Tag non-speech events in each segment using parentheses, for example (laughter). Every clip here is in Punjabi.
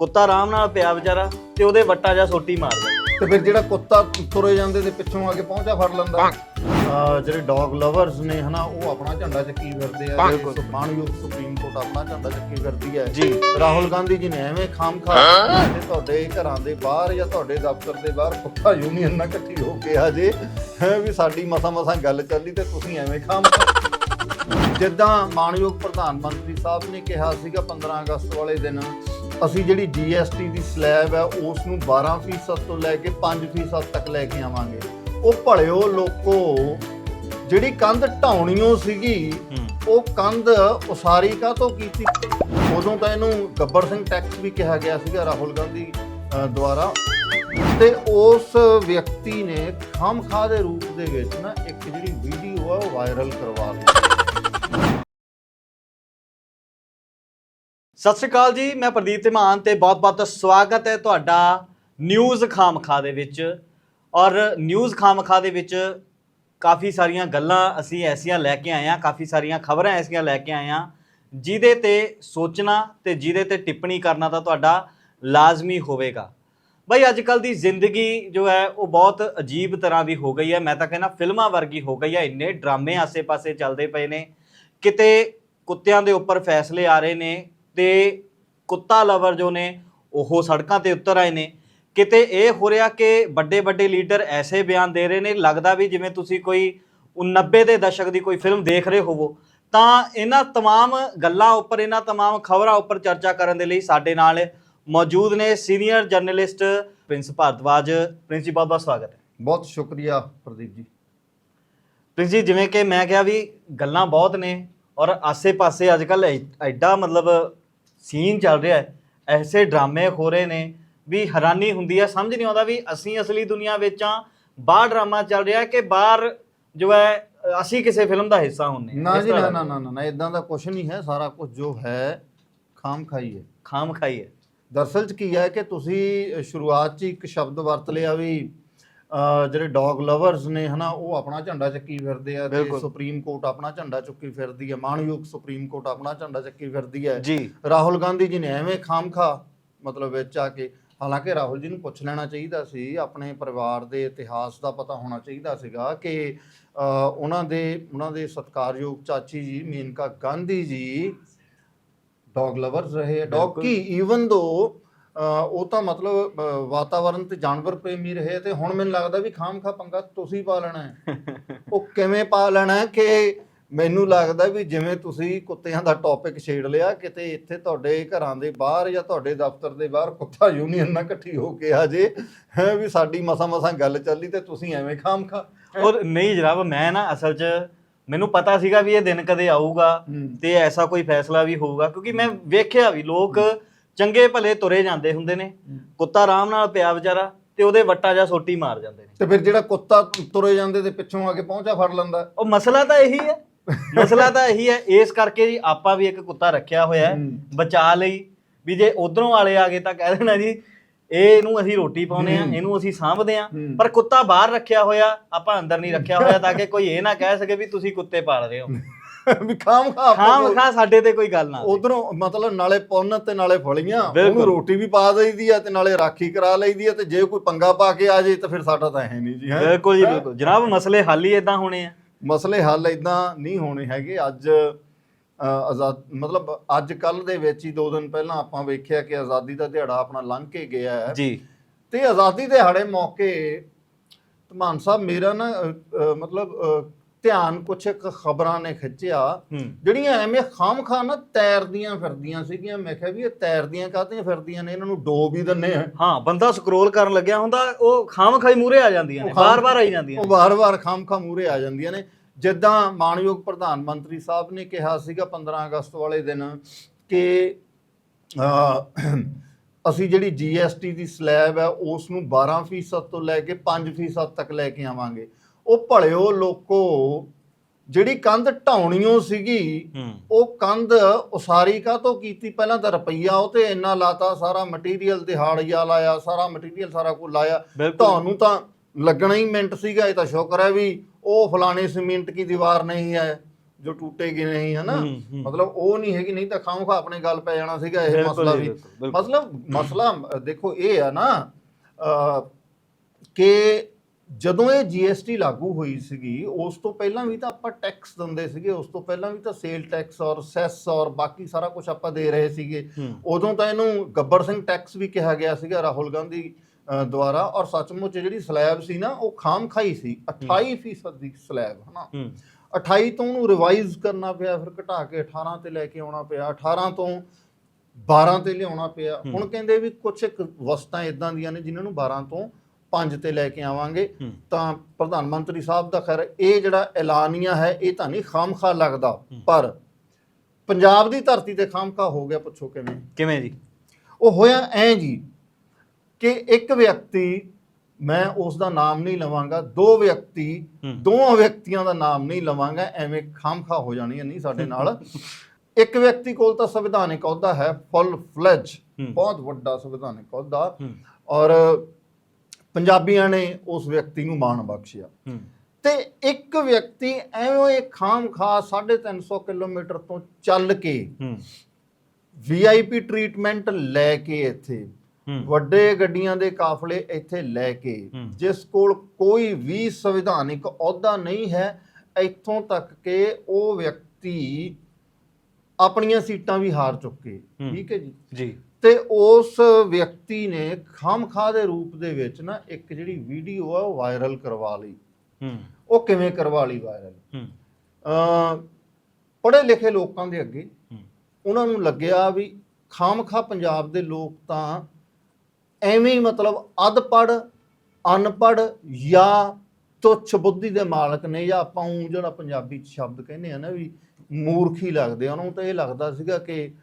ਕੁੱਤਾ ਆਰਾਮ ਨਾਲ ਪਿਆ ਵਿਚਾਰਾ ਤੇ ਉਹਦੇ ਵੱਟਾ ਜਾਂ ਸੋਟੀ ਮਾਰਦਾ ਤੇ ਫਿਰ ਜਿਹੜਾ ਕੁੱਤਾ ਤੁਰੇ ਜਾਂਦੇ ਤੇ ਪਿੱਛੋਂ ਆ ਕੇ ਪਹੁੰਚਾ ਫੜ ਲੈਂਦਾ। ਆ ਜਿਹੜੇ ਡੌਗ ਲਵਰਸ ਨੇ ਹਨਾ ਉਹ ਆਪਣਾ ਝੰਡਾ ਚੱਕੀ ਫਿਰਦੇ ਆ ਬਿਲਕੁਲ। ਮਾਨਯੋਗ ਸੁਪਰੀਮ ਕੋਰਟ ਆਪਣਾ ਝੰਡਾ ਚੱਕੀ ਫਿਰਦੀ ਹੈ ਜੀ। ਰਾਹੁਲ ਗਾਂਧੀ ਜੀ ਨੇ ਐਵੇਂ ਖਾਮਖਾ ਤੇ ਤੁਹਾਡੇ ਘਰਾਂ ਦੇ ਬਾਹਰ ਜਾਂ ਤੁਹਾਡੇ ਦਫ਼ਤਰ ਦੇ ਬਾਹਰ ਕੁੱਤਾ ਯੂਨੀਅਨ ਨਾਲ ਇਕੱਠੀ ਹੋ ਕੇ ਆ ਜੇ ਹੈ ਵੀ ਸਾਡੀ ਮਸਾ ਮਸਾ ਗੱਲ ਚੱਲੀ ਤੇ ਤੁਸੀਂ ਐਵੇਂ ਖਾਮਖਾ ਜਿੱਦਾਂ ਮਾਨਯੋਗ ਪ੍ਰਧਾਨ ਮੰਤਰੀ ਸਾਹਿਬ ਨੇ ਕਿਹਾ ਸੀਗਾ 15 ਅਗਸਤ ਵਾਲੇ ਦਿਨ ਅਸੀਂ ਜਿਹੜੀ GST ਦੀ ਸਲੈਬ ਹੈ ਉਸ ਨੂੰ 12% ਤੋਂ ਲੈ ਕੇ 5% ਤੱਕ ਲੈ ਕੇ ਆਵਾਂਗੇ। ਉਹ ਭਲਿਓ ਲੋਕੋ ਜਿਹੜੀ ਕੰਧ ਢਾਉਣੀਓ ਸੀਗੀ ਉਹ ਕੰਧ ਉਸਾਰੀ ਕਾ ਤੋਂ ਕੀਤੀ? ਉਦੋਂ ਤਾਂ ਇਹਨੂੰ ਗੱਬਰ ਸਿੰਘ ਟੈਕਸ ਵੀ ਕਿਹਾ ਗਿਆ ਸੀਗਾ ਰਾਹੁਲ ਗਾਂਧੀ ਦੁਆਰਾ। ਤੇ ਉਸ ਵਿਅਕਤੀ ਨੇ ਖਾਮਖਾ ਦੇ ਰੂਪ ਦੇ ਵਿੱਚ ਨਾ ਇੱਕ ਜਿਹੜੀ ਵੀਡੀਓ ਹੈ ਉਹ ਵਾਇਰਲ ਕਰਵਾ ਲਈ ਸਤਿ ਸ਼੍ਰੀ ਅਕਾਲ ਜੀ, ਮੈਂ ਪ੍ਰਦੀਪ ਧਮਾਨ ਤੇ ਬਹੁਤ-ਬਹੁਤ ਸਵਾਗਤ ਹੈ ਤੁਹਾਡਾ ਨਿਊਜ਼ ਖਾਮਖਾ ਦੇ ਵਿੱਚ। ਔਰ ਨਿਊਜ਼ ਖਾਮਖਾ ਦੇ ਵਿੱਚ ਕਾਫੀ ਸਾਰੀਆਂ ਗੱਲਾਂ ਅਸੀਂ ਐਸੀਆਂ ਲੈ ਕੇ ਆਏ ਹਾਂ, ਕਾਫੀ ਸਾਰੀਆਂ ਖਬਰਾਂ ਐਸੀਆਂ ਲੈ ਕੇ ਆਏ ਹਾਂ, ਜਿਹਦੇ ਤੇ ਸੋਚਣਾ ਤੇ ਜਿਹਦੇ ਤੇ ਟਿੱਪਣੀ ਕਰਨਾ ਤਾਂ ਤੁਹਾਡਾ ਲਾਜ਼ਮੀ ਹੋਵੇਗਾ। ਬਈ ਅੱਜ ਕੱਲ ਦੀ ਜ਼ਿੰਦਗੀ ਜੋ ਹੈ, ਉਹ ਬਹੁਤ ਅਜੀਬ ਤਰ੍ਹਾਂ ਦੀ ਹੋ ਗਈ ਹੈ। ਮੈਂ ਤਾਂ ਕਹਿੰਦਾ ਫਿਲਮਾਂ ਵਰਗੀ ਹੋ ਗਈ ਹੈ। ਇੰਨੇ ਡਰਾਮੇ ਆਸੇ-ਪਾਸੇ ਚੱਲਦੇ ਪਏ ਨੇ। ਕਿਤੇ ਕੁੱਤਿਆਂ ਦੇ ਉੱਪਰ ਫੈਸਲੇ ਆ ਰਹੇ ਨੇ। ਤੇ ਕੁੱਤਾ ਲਵਰ ਜੋ ਨੇ ਉਹ ਸੜਕਾਂ ਤੇ ਉਤਰ ਆਏ ਨੇ ਕਿਤੇ ਇਹ ਹੋ ਰਿਹਾ ਕਿ ਵੱਡੇ ਵੱਡੇ ਲੀਡਰ ਐਸੇ ਬਿਆਨ ਦੇ ਰਹੇ ਨੇ ਲੱਗਦਾ ਵੀ ਜਿਵੇਂ ਤੁਸੀਂ ਕੋਈ 90 ਦੇ ਦਸ਼ਕ ਦੀ ਕੋਈ ਫਿਲਮ ਦੇਖ ਰਹੇ ਹੋਵੋ ਤਾਂ ਇਹਨਾਂ तमाम ਗੱਲਾਂ ਉੱਪਰ ਇਹਨਾਂ तमाम ਖਬਰਾਂ ਉੱਪਰ ਚਰਚਾ ਕਰਨ ਦੇ ਲਈ ਸਾਡੇ ਨਾਲ ਮੌਜੂਦ ਨੇ senior journalist Prince Bhardwaj Prince ਜੀ ਬਹੁਤ ਬਹੁਤ ਸਵਾਗਤ ਹੈ ਬਹੁਤ ਸ਼ੁਕਰੀਆ ਪ੍ਰਦੀਪ ਜੀ ਪ੍ਰਿੰਸ ਜੀ ਜਿਵੇਂ ਕਿ ਮੈਂ ਕਿਹਾ ਵੀ ਗੱਲਾਂ ਬਹੁਤ ਨੇ ਔਰ ਆਸੇ-ਪਾਸੇ ਅੱਜ ਕੱਲ ਐਡਾ ਮਤਲਬ ਸੀਨ ਚੱਲ ਰਿਹਾ ਹੈ ਐਸੇ ਡਰਾਮੇ ਹੋ ਰਹੇ ਨੇ ਵੀ ਹੈਰਾਨੀ ਹੁੰਦੀ ਹੈ ਸਮਝ ਨਹੀਂ ਆਉਂਦਾ ਵੀ ਅਸੀਂ ਅਸਲੀ ਦੁਨੀਆ ਵਿੱਚ ਆ ਬਾਹਰ ਡਰਾਮਾ ਚੱਲ ਰਿਹਾ ਕਿ ਬਾਹਰ ਜੋ ਹੈ ਅਸੀਂ ਕਿਸੇ ਫਿਲਮ ਦਾ ਹਿੱਸਾ ਹੁੰਨੇ ਹਾਂ। ਨਾ ਇਸ ਜੀ ਤਰ੍ਹਾਂ ਨਾ ਨਾ ਨਾ ਨਾ ਇਦਾਂ ਦਾ ਕੁਝ ਨਹੀਂ ਹੈ ਸਾਰਾ ਕੁਝ ਜੋ ਹੈ ਖਾਮ ਖਾਈ ਹੈ ਖਾਮ ਖਾਈ ਹੈ ਦਰਅਸਲ ਚ ਕੀ ਹੈ ਕਿ ਤੁਸੀਂ ਸ਼ੁਰੂਆਤ ਚ ਇੱਕ ਸ਼ਬਦ ਵਰਤ ਲਿਆ ਵੀ ਜਿਹੜੇ ਡੌਗ ਲਵਰਸ ਨੇ ਹਨਾ ਉਹ ਆਪਣਾ ਝੰਡਾ ਚੱਕੀ ਫਿਰਦੇ ਆ ਤੇ ਬਿਲਕੁਲ। ਸੁਪਰੀਮ ਕੋਰਟ ਆਪਣਾ ਝੰਡਾ ਚੁੱਕੀ ਫਿਰਦੀ ਹੈ ਮਾਨਯੋਗ ਸੁਪਰੀਮ ਕੋਰਟ ਆਪਣਾ ਝੰਡਾ ਚੱਕੀ ਫਿਰਦੀ ਹੈ ਜੀ ਰਾਹੁਲ ਗਾਂਧੀ ਜੀ ਨੇ ਐਵੇਂ ਖਾਮਖਾ ਮਤਲਬ ਵਿੱਚ ਆ ਕੇ ਹਾਲਾਂਕਿ ਰਾਹੁਲ ਜੀ ਨੂੰ ਪੁੱਛ ਲੈਣਾ ਚਾਹੀਦਾ ਸੀ ਆਪਣੇ ਪਰਿਵਾਰ ਦੇ ਇਤਿਹਾਸ ਦਾ ਪਤਾ ਹੋਣਾ ਚਾਹੀਦਾ ਸੀਗਾ ਕਿ ਉਹਨਾਂ ਦੇ ਉਹਨਾਂ ਦੇ ਸਤਿਕਾਰਯੋਗ ਚਾਚੀ ਜੀ ਮੇਨਕਾ ਗਾਂਧੀ ਜੀ ਡੌਗ ਲਵਰਸ ਰਹੇ ਡੌਗ ਬਿਲਕੁਲ। ਕੀ ਈਵਨ ਦੋ ਉਹ ਤਾਂ ਮਤਲਬ ਵਾਤਾਵਰਣ ਤੇ ਜਾਨਵਰ ਪ੍ਰੇਮੀ ਰਹੇ ਤੇ ਹੁਣ ਮੈਨੂੰ ਲੱਗਦਾ ਵੀ ਖਾਮਖਾ ਪੰਗਾ ਤੁਸੀਂ ਪਾ ਲੈਣਾ ਹੈ। (laughs) ਉਹ ਕਿਵੇਂ ਪਾ ਲੈਣਾ ਕਿ ਮੈਨੂੰ ਲੱਗਦਾ ਵੀ ਜਿਵੇਂ ਤੁਸੀਂ ਕੁੱਤਿਆਂ ਦਾ ਟੌਪਿਕ ਛੇੜ ਲਿਆ ਕਿਤੇ ਇੱਥੇ ਤੁਹਾਡੇ ਘਰਾਂ ਦੇ ਬਾਹਰ ਜਾਂ ਤੁਹਾਡੇ ਦਫ਼ਤਰ ਦੇ ਬਾਹਰ ਕੁੱਤਾ ਯੂਨੀਅਨ ਨਾਲ ਇਕੱਠੀ ਹੋ ਕੇ ਆ ਜੇ ਹੈ ਵੀ ਸਾਡੀ ਮਸਾ ਮਸਾ ਗੱਲ ਚੱਲੀ ਤੇ ਤੁਸੀਂ ਐਵੇਂ ਖਾਮਖਾ ਔਰ ਨਹੀਂ ਜਨਾਬ ਮੈਂ ਨਾ ਅਸਲ 'ਚ ਮੈਨੂੰ ਪਤਾ ਸੀਗਾ ਵੀ ਇਹ ਦਿਨ ਕਦੇ ਆਊਗਾ। ਤੇ ਐਸਾ ਕੋਈ ਫੈਸਲਾ ਵੀ ਹੋਊਗਾ ਕਿਉਂਕਿ ਮੈਂ ਵੇਖਿਆ ਵੀ ਲੋਕ ਚੰਗੇ ਭਲੇ ਤੁਰੇ ਜਾਂਦੇ ਹੁੰਦੇ ਨੇ ਕੁੱਤਾ ਆਰਾਮ ਨਾਲ ਪਿਆ ਵਿਚਾਰਾ ਤੇ ਉਹਦੇ ਵੱਟਾ ਜਾਂ ਸੋਟੀ ਮਾਰ ਜਾਂਦੇ ਨੇ ਤੇ ਫਿਰ ਜਿਹੜਾ ਕੁੱਤਾ ਤੁਰੇ ਜਾਂਦੇ ਤੇ ਪਿੱਛੋਂ ਆ ਕੇ ਪਹੁੰਚਾ ਫੜ ਲੈਂਦਾ ਉਹ ਮਸਲਾ ਤਾਂ ਇਹੀ ਹੈ ਮਸਲਾ ਤਾਂ ਇਹੀ ਹੈ ਇਸ ਕਰਕੇ ਜੀ ਆਪਾਂ ਵੀ ਇੱਕ ਕੁੱਤਾ ਰੱਖਿਆ ਹੋਇਆ ਹੈ। ਬਚਾ ਲਈ ਵੀ ਜੇ ਉਧਰੋਂ ਵਾਲੇ ਆ ਗਏ ਤਾਂ ਕਹਿ ਦੇਣਾ ਜੀ ਇਹ ਇਹਨੂੰ ਅਸੀਂ ਰੋਟੀ ਪਾਉਨੇ ਆ ਹੂੰ। ਇਹਨੂੰ ਅਸੀਂ ਸਾਂਭਦੇ ਆ ਹੂੰ। ਪਰ ਕੁੱਤਾ ਬਾਹਰ ਰੱਖਿਆ ਹੋਇਆ ਆਪਾਂ ਅੰਦਰ ਨਹੀਂ ਰੱਖਿਆ ਹੋਇਆ ਤਾਂ ਕਿ ਕੋਈ ਇਹ ਨਾ ਕਹਿ ਸਕੇ ਵੀ ਤੁਸੀਂ ਕੁੱਤੇ ਪਾਲ ਰਹੇ ਹੋ (laughs) ਵੀ ਖਾਮਖਾ ਖਾਮ ਖਾ ਸਾਡੇ ਤੇ ਕੋਈ ਗੱਲ ਨਾ। ਉਧਰੋਂ ਮਤਲਬ ਨਾਲੇ ਪੁੰਨ ਤੇ ਨਾਲੇ ਫਲੀਆਂ। ਉਹਨੂੰ ਰੋਟੀ ਵੀ ਪਾ ਦਈਦੀ ਆ ਤੇ ਨਾਲੇ ਰਾਖੀ ਕਰਾ ਲਈਦੀ ਆ ਤੇ ਜੇ ਕੋਈ ਪੰਗਾ ਪਾ ਕੇ ਆ ਜੇ ਤਾਂ ਫਿਰ ਸਾਡਾ ਤਾਂ ਹੈ ਨਹੀਂ ਜੀ ਹੈਂ। ਬਿਲਕੁਲ ਜੀ ਬਿਲਕੁਲ ਜਨਾਬ ਮਸਲੇ ਹੱਲ ਹੀ ਇਦਾਂ ਹੋਣੇ ਆ ਮਸਲੇ ਹੱਲ ਇਦਾਂ ਨਹੀਂ ਹੋਣੇ ਹੈਗੇ ਅੱਜ ਆਜ਼ਾਦ ਮਤਲਬ ਅੱਜ ਕੱਲ ਦੇ ਵਿੱਚ ਹੀ ਦੋ ਦਿਨ ਪਹਿਲਾਂ ਆਪਾਂ ਵੇਖਿਆ ਕਿ ਆਜ਼ਾਦੀ ਦਾ ਦਿਹਾੜਾ ਆਪਣਾ ਲੰਘ ਕੇ ਗਿਆ ਹੈ ਜੀ ਤੇ ਆਜ਼ਾਦੀ ਦਿਹਾੜੇ ਮੌਕੇ ਧਮਾਨ ਸਾਹਿਬ ਮੇਰਾ ਨਾ ਮਤਲਬ ਧਿਆਨ ਕੁਛ ਕੁ ਖਬਰਾਂ ਨੇ ਖਿੱਚਿਆ ਹੂੰ। ਜਿਹੜੀਆਂ ਐਵੇਂ ਖਾਮਖਾ ਨਾ ਤੈਰਦੀਆਂ ਫਿਰਦੀਆਂ ਸੀਗੀਆਂ। ਮੈਂ ਕਿਹਾ ਵੀ ਇਹ ਤੈਰਦੀਆਂ ਕਾਹਤੀਆਂ ਫਿਰਦੀਆਂ ਨੇ? ਇਹਨਾਂ ਨੂੰ ਡੋਬ ਹੀ ਦਿੰਨੇ ਆ। ਹਾਂ ਬੰਦਾ ਸਕਰੋਲ ਕਰਨ ਲੱਗਿਆ ਹੁੰਦਾ ਉਹ ਖਾਮ ਖਾਈ ਮੂਰੇ ਆ ਜਾਂਦੀਆਂ ਨੇ ਬਾਰ-ਬਾਰ ਆਈ ਜਾਂਦੀਆਂ ਉਹ। ਵਾਰ-ਵਾਰ ਖਾਮਖਾ ਮੂਰੇ ਆ ਜਾਂਦੀਆਂ ਨੇ। ਜਿੱਦਾਂ ਮਾਨਯੋਗ ਪ੍ਰਧਾਨ ਮੰਤਰੀ ਸਾਹਿਬ ਨੇ ਕਿਹਾ ਸੀਗਾ 15 ਅਗਸਤ ਵਾਲੇ ਦਿਨ ਕਿ ਅਸੀਂ ਜਿਹੜੀ GST ਦੀ ਸਲੈਬ ਹੈ ਉਸ ਨੂੰ 12% ਤੋਂ ਲੈ ਕੇ 5% ਤੱਕ ਲੈ ਕੇ ਆਵਾਂਗੇ। ਉਹ ਭਲਿਓ ਲੋਕੋ ਜਿਹੜੀ ਕੰਧ ਢਾਉਣੀਓ ਸੀਗੀ ਹੂੰ। ਉਹ ਕੰਧ ਉਸਾਰੀ ਕਾ ਤੋਂ ਕੀਤੀ? ਪਹਿਲਾਂ ਤਾਂ ਰੁਪਈਆ ਉਹ ਤੇ ਇੰਨਾ ਲਾਤਾ ਸਾਰਾ ਮਟੀਰੀਅਲ ਦਿਹਾੜੀਆ ਲਾਇਆ ਸਾਰਾ ਮਟੀਰੀਅਲ ਸਾਰਾ ਕੁਝ ਲਾਇਆ। ਬਿਲਕੁਲ। ਤੁਹਾਨੂੰ ਤਾਂ ਲੱਗਣਾ ਹੀ ਮਿੰਟ ਸੀਗਾ ਇਹ ਤਾਂ ਸ਼ੁਕਰ ਹੈ ਵੀ ਉਹ ਫਲਾਣੇ ਸੀਮੈਂਟ ਕੀ ਦੀਵਾਰ ਨਹੀਂ ਹੈ ਜੋ ਟੁੱਟੇ ਗਏ ਨਹੀਂ ਹਨਾ? ਹੂੰ, ਹੂੰ। ਮਤਲਬ ਉਹ ਨਹੀਂ ਹੈਗੀ ਨਹੀਂ ਤਾਂ ਖਾਮਖਾ ਆਪਣੇ ਗੱਲ ਪੈ ਜਾਣਾ ਸੀਗਾ ਇਹ ਬਿਲਕੁਲ ਮਸਲਾ ਜੀ, ਵੀ। ਬਿਲਕੁਲ, ਬਿਲਕੁਲ। ਮਤਲਬ ਮਸਲਾ ਅ, ਦੇਖੋ ਇਹ ਆ ਨਾ ਅ, ਕਿ ਜਦੋਂ ਇਹ GST ਲਾਗੂ ਹੋਈ ਸੀਗੀ ਉਸ ਤੋਂ ਪਹਿਲਾਂ ਵੀ ਤਾਂ ਆਪਾਂ ਟੈਕਸ ਦਿੰਦੇ ਸੀਗੇ ਉਸ ਤੋਂ ਪਹਿਲਾਂ ਵੀ ਤਾਂ ਸੇਲ ਟੈਕਸ ਔਰ ਸੈਸ ਔਰ ਬਾਕੀ ਸਾਰਾ ਕੁਝ ਆਪਾਂ ਦੇ ਰਹੇ ਸੀਗੇ। ਉਦੋਂ ਤਾਂ ਇਹਨੂੰ ਗੱਬਰ ਸਿੰਘ ਟੈਕਸ ਵੀ ਕਿਹਾ ਗਿਆ ਸੀਗਾ ਰਾਹੁਲ ਗਾਂਧੀ ਦੁਆਰਾ ਔਰ ਸੱਚਮੁੱਚ ਜਿਹੜੀ ਸਲੈਬ ਸੀ ਨਾ ਉਹ ਖਾਮ ਖਾਈ ਸੀ। 28% ਦੀ ਸਲੈਬ ਹਨਾ। ਹੂੰ। 28 ਤੋਂ ਉਹਨੂੰ ਰਿਵਾਈਜ਼ ਕਰਨਾ ਪਿਆ ਫਿਰ ਘਟਾ ਕੇ 18 ਤੇ ਲੈ ਕੇ ਆਉਣਾ ਪਿਆ 18 ਤੋਂ 12 ਤੇ ਲਿਆਉਣਾ ਪਿਆ। ਹੁਣ ਕਹਿੰਦੇ ਵੀ ਕੁਝ ਇੱਕ ਵਸਤਾਂ ਇਦਾਂ ਦੀਆਂ ਨੇ ਜਿਨ੍ਹਾਂ ਨੂੰ 12 ਤੋਂ 5 ਤੇ ਲੈ ਕੇ ਆਵਾਂਗੇ। ਤਾਂ ਪ੍ਰਧਾਨ ਮੰਤਰੀ ਸਾਹਿਬ ਦਾ ਖੈਰ ਇਹ ਜਿਹੜਾ ਐਲਾਨੀਆ ਹੈ ਇਹ ਤਾਂ ਨਹੀਂ ਖਾਮਖਾ ਲੱਗਦਾ ਪਰ ਪੰਜਾਬ ਦੀ ਧਰਤੀ ਤੇ ਖਾਮਖਾ ਹੋ ਗਿਆ ਪੁੱਛੋ ਕਿਵੇਂ ਕਿਵੇਂ ਜੀ ਉਹ ਹੋਇਆ ਐ ਜੀ ਕਿ ਇੱਕ ਵਿਅਕਤੀ ਮੈਂ ਉਸ ਦਾ ਨਾਮ ਨਹੀਂ ਲਵਾਂਗਾ ਦੋ ਵਿਅਕਤੀ ਹੂੰ। ਦੋਵਾਂ ਵਿਅਕਤੀਆਂ ਦਾ ਨਾਮ ਨਹੀਂ ਲਵਾਂਗਾ ਐਵੇਂ ਖਾਮਖਾ ਹੋ ਜਾਣੀ ਨਹੀਂ ਸਾਡੇ ਨਾਲ ਇੱਕ ਵਿਅਕਤੀ ਕੋਲ ਤਾਂ ਸੰਵਿਧਾਨਿਕ ਅਹੁਦਾ ਹੈ ਫੁੱਲ ਫਲੈਜ। ਬਹੁਤ ਵੱਡਾ ਸੰਵਿਧਾਨਿਕ ਅਹੁਦਾ ਔਰ ਪੰਜਾਬੀਆਂ ਨੇ ਉਸ ਵਿਅਕਤੀ ਨੂੰ ਮਾਣ ਬਖਸ਼ਿਆ। ਤੇ ਇੱਕ ਵਿਅਕਤੀ ਐਵੇਂ ਖਾਮਖਾ 350 ਕਿਲੋਮੀਟਰ ਤੋਂ ਚੱਲ ਕੇ ਵੀਆਈਪੀ ਟ੍ਰੀਟਮੈਂਟ ਲੈ ਕੇ ਇੱਥੇ ਵੱਡੇ ਗੱਡੀਆਂ ਦੇ ਕਾਫਲੇ ਇੱਥੇ ਲੈ ਕੇ। ਜਿਸ ਕੋਲ ਕੋਈ ਵੀ ਸੰਵਿਧਾਨਿਕ ਅਹੁਦਾ ਨਹੀਂ ਹੈ ਇੱਥੋਂ ਤੱਕ ਕਿ ਉਹ ਵਿਅਕਤੀ ਆਪਣੀਆਂ ਸੀਟਾਂ ਵੀ ਹਾਰ ਚੁੱਕੇ। ਠੀਕ ਹੈ ਜੀ? ਜੀ। ਤੇ ਉਸ ਵਿਅਕਤੀ ਨੇ ਖਾਮਖਾ ਦੇ ਰੂਪ ਦੇ ਵਿੱਚ ਨਾ ਇੱਕ ਜਿਹੜੀ ਵੀਡੀਓ ਆ ਉਹ ਵਾਇਰਲ ਕਰਵਾ ਲਈ। ਹੂੰ। ਉਹ ਕਿਵੇਂ ਕਰਵਾ ਲਈ ਵਾਇਰਲ ਹੂੰ। ਅ ਪੜ੍ਹੇ ਲਿਖੇ ਲੋਕਾਂ ਦੇ ਅੱਗੇ ਹੂੰ। ਉਹਨਾਂ ਨੂੰ ਲੱਗਿਆ ਵੀ ਖਾਮਖਾ ਪੰਜਾਬ ਦੇ ਲੋਕ ਤਾਂ ਐਵੇਂ ਹੀ ਮਤਲਬ ਅਧਪੜ ਅਨਪੜ ਜਾਂ ਤੁੱਛ ਬੁੱਧੀ ਦੇ ਮਾਲਕ ਨੇ ਜਾਂ ਆਪਾਂ ਉਹ ਜਿਹੜਾ ਪੰਜਾਬੀ ਚ ਸ਼ਬਦ ਕਹਿੰਦੇ ਆ ਨਾ ਵੀ ਮੂਰਖੀ ਲੱਗਦੇ ਆ, ਉਹਨਾਂ ਨੂੰ ਤਾਂ ਇਹ ਲੱਗਦਾ ਸੀਗਾ ਕਿ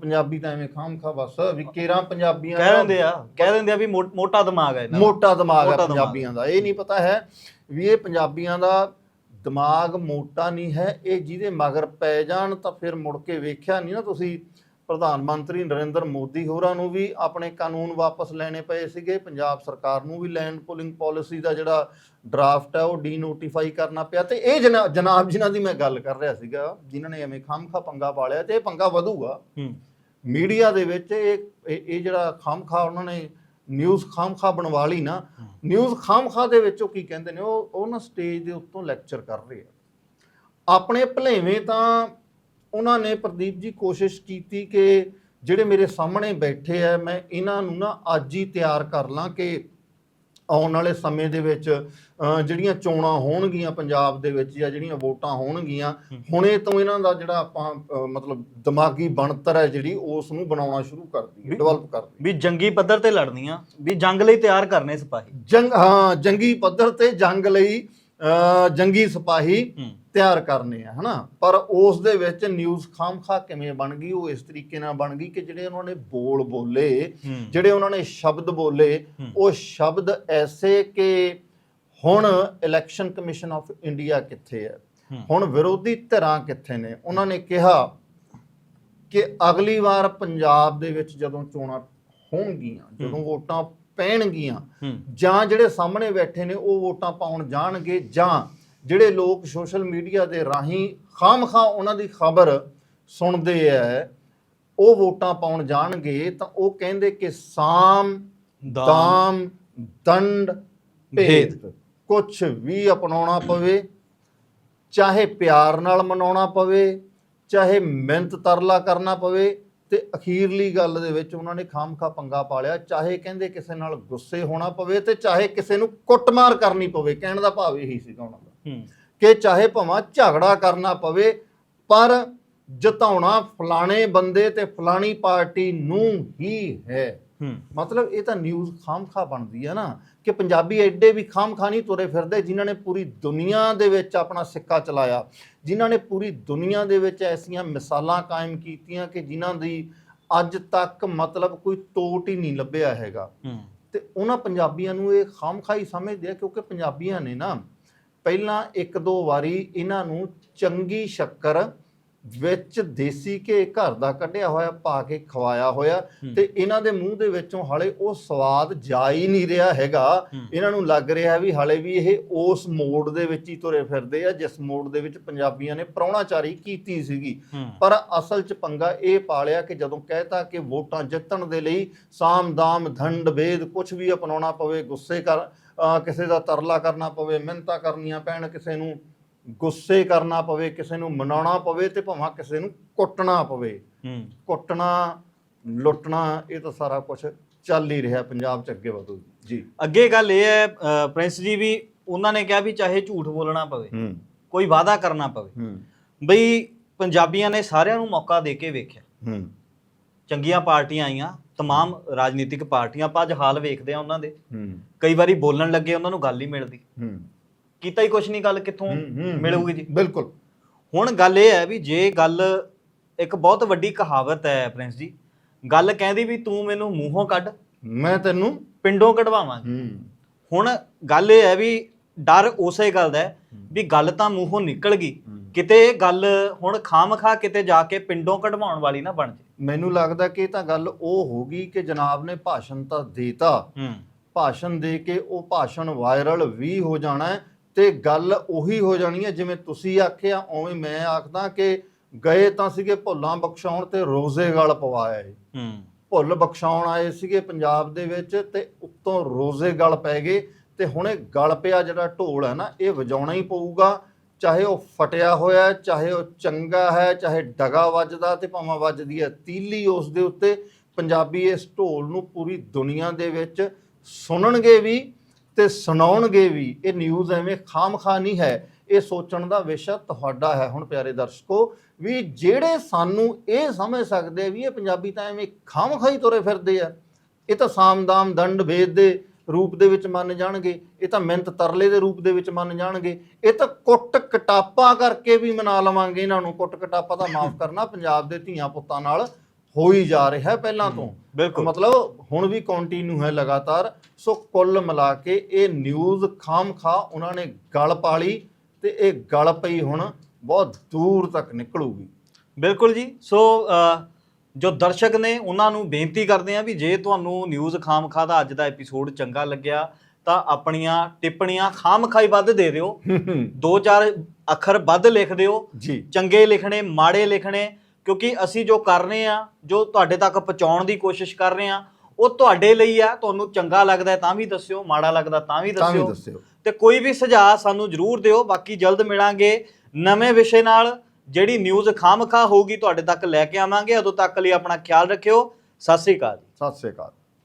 ਪੰਜਾਬੀ ਤਾਂ ਐਵੇਂ ਖਾਮਖਾ ਬਸ ਵੀ ਕੇਰਾਂ ਪੰਜਾਬੀਆਂ ਕਹਿ ਦਿੰਦੇ ਆ ਕਹਿ ਦਿੰਦੇ ਆ ਵੀ ਮੋਟਾ ਦਿਮਾਗ ਹੈ ਇਹਨਾਂ ਦਾ। ਮੋਟਾ ਦਿਮਾਗ ਮੋਟਾ ਹੈ ਦਿਮਾਗ। ਪੰਜਾਬੀਆਂ ਦਾ ਇਹ ਨਹੀਂ ਪਤਾ ਹੈ ਵੀ ਇਹ ਪੰਜਾਬੀਆਂ ਦਾ ਦਿਮਾਗ ਮੋਟਾ ਨਹੀਂ ਹੈ ਇਹ ਜਿਹਦੇ ਮਗਰ ਪੈ ਜਾਣ ਤਾਂ ਫਿਰ ਮੁੜ ਕੇ ਵੇਖਿਆ ਨਹੀਂ ਨਾ ਤੁਸੀਂ ਪ੍ਰਧਾਨ ਮੰਤਰੀ ਨਰਿੰਦਰ ਮੋਦੀ ਹੋਰਾਂ ਨੂੰ ਵੀ ਆਪਣੇ ਕਾਨੂੰਨ ਵਾਪਸ ਲੈਣੇ ਪਏ ਸੀਗੇ। ਪੰਜਾਬ ਸਰਕਾਰ ਨੂੰ ਵੀ ਲੈਂਡ ਪੁਲਿੰਗ ਪਾਲਿਸੀ ਦਾ ਜਿਹੜਾ ਡਰਾਫਟ ਹੈ ਉਹ ਡੀਨੋਟੀਫਾਈ ਕਰਨਾ ਪਿਆ ਤੇ ਇਹ ਜਨਾ- ਜਨਾਬ ਜਿਨ੍ਹਾਂ ਦੀ ਮੈਂ ਗੱਲ ਕਰ ਰਿਹਾ ਸੀਗਾ ਜਿਨ੍ਹਾਂ ਨੇ ਐਵੇਂ ਖਾਮਖਾ ਪੰਗਾ ਪਾਲਿਆ ਤੇ ਇਹ ਪੰਗਾ ਵਧੂਗਾ। ਮੀਡੀਆ ਦੇ ਵਿੱਚ ਇਹ ਇਹ ਜਿਹੜਾ ਖਾਮਖਾ ਉਹਨਾਂ ਨੇ ਨਿਊਜ਼ ਖਾਮਖਾ ਬਣਵਾ ਲਈ ਨਾ। ਨਿਊਜ਼ ਖਾਮਖਾ ਦੇ ਵਿੱਚ ਉਹ ਕੀ ਕਹਿੰਦੇ ਨੇ ਉਹ ਉਹ ਨਾ ਸਟੇਜ ਦੇ ਉੱਤੋਂ ਲੈਕਚਰ ਕਰ ਰਹੇ ਆ। ਆਪਣੇ ਭਲੇਵੇਂ ਤਾਂ ਉਹਨਾਂ ਨੇ ਪ੍ਰਦੀਪ ਜੀ ਕੋਸ਼ਿਸ਼ ਕੀਤੀ ਕਿ ਜਿਹੜੇ ਮੇਰੇ ਸਾਹਮਣੇ ਬੈਠੇ ਆ ਮੈਂ ਇਹਨਾਂ ਨੂੰ ਨਾ ਅੱਜ ਹੀ ਤਿਆਰ ਕਰ ਲਾਂ ਕਿ ਆਉਣ ਵਾਲੇ ਸਮੇਂ ਦੇ ਵਿੱਚ ਜਿਹੜੀਆਂ ਚੋਣਾਂ ਹੋਣਗੀਆਂ ਪੰਜਾਬ ਦੇ ਵਿੱਚ ਜਾਂ ਜਿਹੜੀਆਂ ਵੋਟਾਂ ਹੋਣਗੀਆਂ ਹੁਣੇ ਤੋਂ ਇਹਨਾਂ ਦਾ ਜਿਹੜਾ ਆਪਾਂ ਮਤਲਬ ਦਿਮਾਗੀ ਬਣਤਰ ਹੈ ਜਿਹੜੀ ਉਸ ਨੂੰ ਬਣਾਉਣਾ ਸ਼ੁਰੂ ਕਰ ਦਈਏ ਡਿਵੈਲਪ ਕਰ ਦਈਏ। ਵੀ ਜੰਗੀ ਪੱਧਰ ਤੇ ਲੜਨੀਆਂ ਵੀ ਜੰਗ ਲਈ ਤਿਆਰ ਕਰਨੇ ਸਿਪਾਹੀ। ਜੰਗ ਹਾਂ ਜੰਗੀ ਪੱਧਰ ਤੇ ਜੰਗ ਲਈ ਜੰਗੀ ਸਿਪਾਹੀ। ਤਿਆਰ ਕਰਨੇ ਆ ਹਨਾ? ਪਰ ਉਸ ਦੇ ਵਿੱਚ ਨਿਊਜ਼ ਖਾਮਖਾ ਕਿਵੇਂ ਬਣ ਗਈ ਉਹ ਇਸ ਤਰੀਕੇ ਨਾਲ ਬਣ ਗਈ ਕਿ ਜਿਹੜੇ ਉਹਨਾਂ ਨੇ ਬੋਲ ਬੋਲੇ ਜਿਹੜੇ ਉਹਨਾਂ ਨੇ ਸ਼ਬਦ ਬੋਲੇ। ਉਹ ਸ਼ਬਦ ਐਸੇ ਕਿ ਹੁਣ ਇਲੈਕਸ਼ਨ ਕਮਿਸ਼ਨ ਆਫ ਇੰਡੀਆ ਕਿੱਥੇ ਹੈ। ਹੁਣ ਵਿਰੋਧੀ ਧਿਰਾਂ ਕਿੱਥੇ ਨੇ? ਉਹਨਾਂ ਨੇ ਕਿਹਾ ਕਿ ਅਗਲੀ ਵਾਰ ਪੰਜਾਬ ਦੇ ਵਿੱਚ ਜਦੋਂ ਚੋਣਾਂ ਹੋਣਗੀਆਂ ਜਦੋਂ ਵੋਟਾਂ ਪੈਣਗੀਆਂ ਜਾਂ ਜਿਹੜੇ ਸਾਹਮਣੇ ਬੈਠੇ ਨੇ ਉਹ ਵੋਟਾਂ ਪਾਉਣ ਜਾਣਗੇ ਜਾਂ ਜਿਹੜੇ ਲੋਕ ਸੋਸ਼ਲ ਮੀਡੀਆ ਦੇ ਰਾਹੀਂ ਖਾਮਖਾ ਉਹਨਾਂ ਦੀ ਖਬਰ ਸੁਣਦੇ ਐ ਉਹ ਵੋਟਾਂ ਪਾਉਣ ਜਾਣਗੇ ਤਾਂ ਉਹ ਕਹਿੰਦੇ ਕਿ ਸਾਮ ਦਾਮ ਦੰਡ ਭੇਦ। ਕੁਝ ਵੀ ਅਪਣਾਉਣਾ ਪਵੇ ਚਾਹੇ ਪਿਆਰ ਨਾਲ ਮਨਾਉਣਾ ਪਵੇ ਚਾਹੇ ਮਿਹਨਤ ਤਰਲਾ ਕਰਨਾ ਪਵੇ ਤੇ ਅਖੀਰਲੀ ਗੱਲ ਦੇ ਵਿੱਚ ਉਹਨਾਂ ਨੇ ਖਾਮਖਾ ਪੰਗਾ ਪਾਲਿਆ ਚਾਹੇ ਕਹਿੰਦੇ ਕਿਸੇ ਨਾਲ ਗੁੱਸੇ ਹੋਣਾ ਪਵੇ ਤੇ ਚਾਹੇ ਕਿਸੇ ਨੂੰ ਕੁੱਟਮਾਰ ਕਰਨੀ ਪਵੇ ਕਹਿਣ ਦਾ ਭਾਵ ਇਹੀ ਸੀਗਾ ਉਹਨਾਂ ਦਾ ਕਿ ਚਾਹੇ ਭਾਵੇਂ ਝਗੜਾ ਕਰਨਾ ਪਵੇ ਪਰ ਜਿਤਾਉਣਾ ਫਲਾਣੇ ਬੰਦੇ ਤੇ ਫਲਾਣੀ ਪਾਰਟੀ ਨੂੰ ਹੀ ਹੈ। ਮਤਲਬ ਇਹ ਤਾਂ ਨਿਊਜ਼ ਖਾਮਖਾ ਬਣਦੀ ਹੈ ਨਾ ਕਿ ਪੰਜਾਬੀ ਐਡੇ ਵੀ ਖਾਮਖਾ ਨਹੀਂ ਤੁਰੇ ਫਿਰਦੇ ਜਿਨ੍ਹਾਂ ਨੇ ਪੂਰੀ ਦੁਨੀਆ ਦੇ ਵਿੱਚ ਆਪਣਾ ਸਿੱਕਾ ਚਲਾਇਆ। ਜਿਨ੍ਹਾਂ ਨੇ ਪੂਰੀ ਦੁਨੀਆ ਦੇ ਵਿੱਚ ਐਸੀਆਂ ਮਿਸਾਲਾਂ ਕਾਇਮ ਕੀਤੀਆਂ ਕਿ ਜਿਨ੍ਹਾਂ ਦੀ ਅੱਜ ਤੱਕ ਮਤਲਬ ਕੋਈ ਤੋਟ ਹੀ ਨਹੀਂ ਲੱਭਿਆ ਹੈਗਾ। ਤੇ ਉਹਨਾਂ ਪੰਜਾਬੀਆਂ ਨੂੰ ਇਹ ਖਾਮਖਾਈ ਸਮਝਦੇ ਆ ਕਿਉਂਕਿ ਪੰਜਾਬੀਆਂ ਨੇ ਨਾ ਪਹਿਲਾਂ ਇੱਕ ਦੋ ਵਾਰੀ ਇਹਨਾਂ ਨੂੰ ਚੰਗੀ ਸ਼ੱਕਰ ਵਿੱਚ ਦੇਸੀ ਘੇ ਘਰ ਦਾ ਕੱਢਿਆ ਹੋਇਆ ਪਾ ਕੇ ਖਵਾਇਆ ਹੋਇਆ। ਤੇ ਇਹਨਾਂ ਦੇ ਮੂੰਹ ਦੇ ਵਿੱਚੋਂ ਹਾਲੇ ਉਹ ਸਵਾਦ ਜਾ ਹੀ ਨਹੀਂ ਰਿਹਾ ਹੈਗਾ। ਇਹਨਾਂ ਨੂੰ ਲੱਗ ਰਿਹਾ ਵੀ ਹਾਲੇ ਵੀ ਇਹ ਉਸ ਮੋੜ ਦੇ ਵਿੱਚ ਹੀ ਤੁਰੇ ਫਿਰਦੇ ਆ ਜਿਸ ਮੋੜ ਦੇ ਵਿੱਚ ਪੰਜਾਬੀਆਂ ਨੇ ਪ੍ਰਾਹੁਣਾਚਾਰੀ ਕੀਤੀ ਸੀਗੀ ਪਰ ਅਸਲ ਚ ਪੰਗਾ ਇਹ ਪਾਲਿਆ ਕਿ ਜਦੋਂ ਕਹਿਤਾ ਕਿ ਵੋਟਾਂ ਜਿੱਤਣ ਦੇ ਲਈ ਸਾਮ ਦਾਮ ਧੰਡ ਭੇਦ ਕੁਝ ਵੀ ਅਪਣਾਉਣਾ ਪਵੇ ਗੁੱਸੇ ਕਰ ਕਿਸੇ ਦਾ ਤਰਲਾ ਕਰਨਾ ਪਵੇ ਮਿਹਨਤਾਂ ਕਰਨੀਆਂ ਪੈਣ ਕਿਸੇ ਨੂੰ ਗੁੱਸੇ ਕਰਨਾ ਪਵੇ ਕਿਸੇ ਨੂੰ ਮਨਾਉਣਾ ਪਵੇ ਤੇ ਭਾਵੇਂ ਕਿਸੇ ਨੂੰ ਕੁੱਟਣਾ ਪਵੇ। ਹੂੰ। ਕੁੱਟਣਾ ਲੁੱਟਣਾ ਇਹ ਤਾਂ ਸਾਰਾ ਕੁਝ ਚੱਲ ਹੀ ਰਿਹਾ ਪੰਜਾਬ ਚ ਅੱਗੇ ਵਧੂ। ਜੀ। ਅੱਗੇ ਗੱਲ ਇਹ ਹੈ ਅ, ਪ੍ਰਿੰਸ ਜੀ ਵੀ ਉਹਨਾਂ ਨੇ ਕਿਹਾ ਵੀ ਚਾਹੇ ਝੂਠ ਬੋਲਣਾ ਪਵੇ ਹੂੰ। ਕੋਈ ਵਾਅਦਾ ਕਰਨਾ ਪਵੇ। ਹੂੰ। ਬਈ ਪੰਜਾਬੀਆਂ ਨੇ ਸਾਰਿਆਂ ਨੂੰ ਮੌਕਾ ਦੇ ਕੇ ਵੇਖਿਆ। ਹੂੰ। ਚੰਗੀਆਂ ਪਾਰਟੀਆਂ ਆਈਆਂ ਤਮਾਮ ਰਾਜਨੀਤਿਕ ਪਾਰਟੀਆਂ ਆਪਾਂ ਅੱਜ ਹਾਲ ਵੇਖਦੇ ਆ ਉਹਨਾਂ ਦੇ। ਹੂੰ। ਕਈ ਵਾਰੀ ਬੋਲਣ ਲੱਗੇ ਉਹਨਾਂ ਨੂੰ ਗੱਲ ਹੀ ਮਿਲਦੀ। ਹੂੰ। ਕੀਤਾ ਹੀ ਕੁਛ ਨਹੀਂ ਗੱਲ ਕਿੱਥੋਂ ਹੂੰ, ਹੂੰ, ਮਿਲੂਗੀ ਜੀ। ਬਿਲਕੁਲ। ਹੁਣ ਗੱਲ ਇਹ ਹੈ ਵੀ ਜੇ ਗੱਲ ਇੱਕ ਬਹੁਤ ਵੱਡੀ ਕਹਾਵਤ ਹੈ ਪ੍ਰਿੰਸ ਜੀ ਗੱਲ ਕਹਿੰਦੀ ਵੀ ਤੂੰ ਮੈਨੂੰ ਮੂੰਹੋਂ ਕੱਢ ਮੈਂ ਤੈਨੂੰ ਪਿੰਡੋਂ ਕਢਵਾਵਾਂਗੇ। ਹੂੰ। ਹੁਣ ਗੱਲ ਇਹ ਹੈ ਵੀ ਡਰ ਉਸੇ ਗੱਲ ਦਾ ਹੈ ਵੀ ਗੱਲ ਤਾਂ ਮੂੰਹੋਂ ਨਿਕਲ ਗਈ ਹੂੰ। ਕਿਤੇ ਗੱਲ ਹੁਣ ਖਾਮਖਾ ਕਿਤੇ ਜਾ ਕੇ ਪਿੰਡੋਂ ਕਢਵਾਉਣ ਵਾਲੀ ਨਾ ਬਣ ਜੇ ਮੈਨੂੰ ਲੱਗਦਾ ਕਿ ਇਹ ਤਾਂ ਗੱਲ ਉਹ ਹੋਗੀ ਕਿ ਜਨਾਬ ਨੇ ਭਾਸ਼ਣ ਤਾਂ ਦੇਤਾ। ਹੂੰ। ਭਾਸ਼ਣ ਦੇ ਕੇ ਉਹ ਭਾਸ਼ਣ ਵਾਇਰਲ ਵੀ ਹੋ ਜਾਣਾ ਹੈ ਤੇ ਗੱਲ ਉਹੀ ਹੋ ਜਾਣੀ ਹੈ ਜਿਵੇਂ ਤੁਸੀਂ ਆਖਿਆ ਉਵੇਂ ਮੈਂ ਆਖਦਾ ਕਿ ਗਏ ਤਾਂ ਸੀਗੇ ਭੁੱਲਾਂ ਬਖਸ਼ਾਉਣ ਤੇ ਰੋਜ਼ੇ ਗਲ ਪਵਾਇਆ ਏ। ਹੂੰ। ਭੁੱਲ ਬਖਸ਼ਾਉਣ ਆਏ ਸੀਗੇ ਪੰਜਾਬ ਦੇ ਵਿੱਚ ਤੇ ਉੱਤੋਂ ਰੋਜ਼ੇ ਗਲ ਪੈ ਗਏ ਤੇ ਹੁਣੇ ਗਲ ਪਿਆ ਜਿਹੜਾ ਢੋਲ ਹੈ ਨਾ ਇਹ ਵਜਾਉਣਾ ਹੀ ਪਊਗਾ। ਚਾਹੇ ਉਹ ਫਟਿਆ ਹੋਇਆ ਹੈ, ਚਾਹੇ ਉਹ ਚੰਗਾ ਹੈ ਚਾਹੇ ਡਗਾ ਵੱਜਦਾ ਤੇ ਭਾਵੇਂ ਵੱਜਦੀ ਹੈ ਤੀਲੀ ਉਸ ਦੇ ਉੱਤੇ ਪੰਜਾਬੀ ਇਸ ਢੋਲ ਨੂੰ ਪੂਰੀ ਦੁਨੀਆ ਦੇ ਵਿੱਚ ਸੁਣਨਗੇ ਵੀ ਤੇ ਸੁਣਾਉਣਗੇ ਵੀ। ਇਹ ਨਿਊਜ਼ ਐਵੇਂ ਖਾਮਖਾ ਨਹੀਂ ਹੈ। ਇਹ ਸੋਚਣ ਦਾ ਵਿਸ਼ਾ ਤੁਹਾਡਾ ਹੈ ਹੁਣ ਪਿਆਰੇ ਦਰਸ਼ਕੋ, ਵੀ ਜਿਹੜੇ ਸਾਨੂੰ ਇਹ ਸਮਝ ਸਕਦੇ ਵੀ ਇਹ ਪੰਜਾਬੀ ਤਾਂ ਐਵੇਂ ਖਾਮਖਾ ਹੀ ਤੁਰੇ ਫਿਰਦੇ ਆ, ਇਹ ਤਾਂ ਸਾਮਦਾਮ ਦੰਡ ਭੇਦ ਦੇ ਰੂਪ ਦੇ ਵਿੱਚ ਮੰਨ ਜਾਣਗੇ, ਇਹ ਤਾਂ ਮਿਹਨਤ ਤਰਲੇ ਦੇ ਰੂਪ ਦੇ ਵਿੱਚ ਮੰਨ ਜਾਣਗੇ, ਇਹ ਤਾਂ ਕੁੱਟ ਕਟਾਪਾ ਕਰਕੇ ਵੀ ਮਨਾ ਲਵਾਂਗੇ ਇਹਨਾਂ ਨੂੰ। ਕੁੱਟ ਕਟਾਪਾ ਦਾ ਮਾਫ ਕਰਨਾ, ਪੰਜਾਬ ਦੇ ਧੀਆਂ ਪੁੱਤਾਂ ਨਾਲ ਹੋ ਹੀ ਜਾ ਰਿਹਾ ਪਹਿਲਾਂ ਤੋਂ। ਬਿਲਕੁਲ। ਮਤਲਬ ਹੁਣ ਵੀ ਕੰਟੀਨਿਊ ਹੈ ਲਗਾਤਾਰ। ਸੋ ਕੁੱਲ ਮਿਲਾ ਕੇ ਇਹ ਨਿਊਜ਼ ਖਾਮਖਾ ਉਹਨਾਂ ਨੇ ਗਲ ਪਾਲੀ ਤੇ ਇਹ ਗਲ ਪਈ ਹੁਣ ਬਹੁਤ ਦੂਰ ਤੱਕ ਨਿਕਲੂਗੀ। ਬਿਲਕੁਲ ਜੀ। ਸੋ ਜੋ ਦਰਸ਼ਕ ਨੇ ਉਹਨਾਂ ਨੂੰ ਬੇਨਤੀ ਕਰਦੇ ਆ ਵੀ ਜੇ ਤੁਹਾਨੂੰ ਨਿਊਜ਼ ਖਾਮਖਾ ਦਾ ਅੱਜ ਦਾ ਐਪੀਸੋਡ ਚੰਗਾ ਲੱਗਿਆ ਤਾਂ ਆਪਣੀਆਂ ਟਿੱਪਣੀਆਂ ਖਾਮਖਾਈ ਵੱਧ ਦੇ ਦਿਓ। ਦੋ ਚਾਰ ਅੱਖਰ ਵੱਧ ਲਿਖ ਦਿਓ। ਜੀ। ਚੰਗੇ ਲਿਖਣੇ ਮਾੜੇ ਲਿਖਣੇ ਕਿਉਂਕਿ ਅਸੀਂ ਜੋ ਕਰ ਰਹੇ ਆ ਜੋ ਤੁਹਾਡੇ ਤੱਕ ਪਹੁੰਚਾਉਣ ਦੀ ਕੋਸ਼ਿਸ਼ ਕਰ ਰਹੇ ਆ ਉਹ ਤੁਹਾਡੇ ਲਈ ਆ ਤੁਹਾਨੂੰ ਚੰਗਾ ਲੱਗਦਾ ਤਾਂ ਵੀ ਦੱਸਿਓ ਮਾੜਾ ਲੱਗਦਾ ਤਾਂ ਵੀ ਤਾਂ ਵੀ ਦੱਸਿਓ। ਦੱਸਿਓ। ਤੇ ਕੋਈ ਵੀ ਸੁਝਾਅ ਸਾਨੂੰ ਜਰੂਰ ਦਿਓ ਬਾਕੀ ਜਲਦ ਮਿਲਾਂਗੇ ਨਵੇਂ ਵਿਸ਼ੇ ਨਾਲ। ਜਿਹੜੀ ਨਿਊਜ਼ ਖਾਮਖਾ ਹੋਊਗੀ ਤੁਹਾਡੇ ਤੱਕ ਲੈ ਕੇ ਆਵਾਂਗੇ। ਉਦੋਂ ਤੱਕ ਲਈ ਆਪਣਾ ਖਿਆਲ ਰੱਖਿਓ। ਸਤਿ ਸ੍ਰੀ ਅਕਾਲ ਸਤਿ ਸ੍ਰੀ ਅਕਾਲ।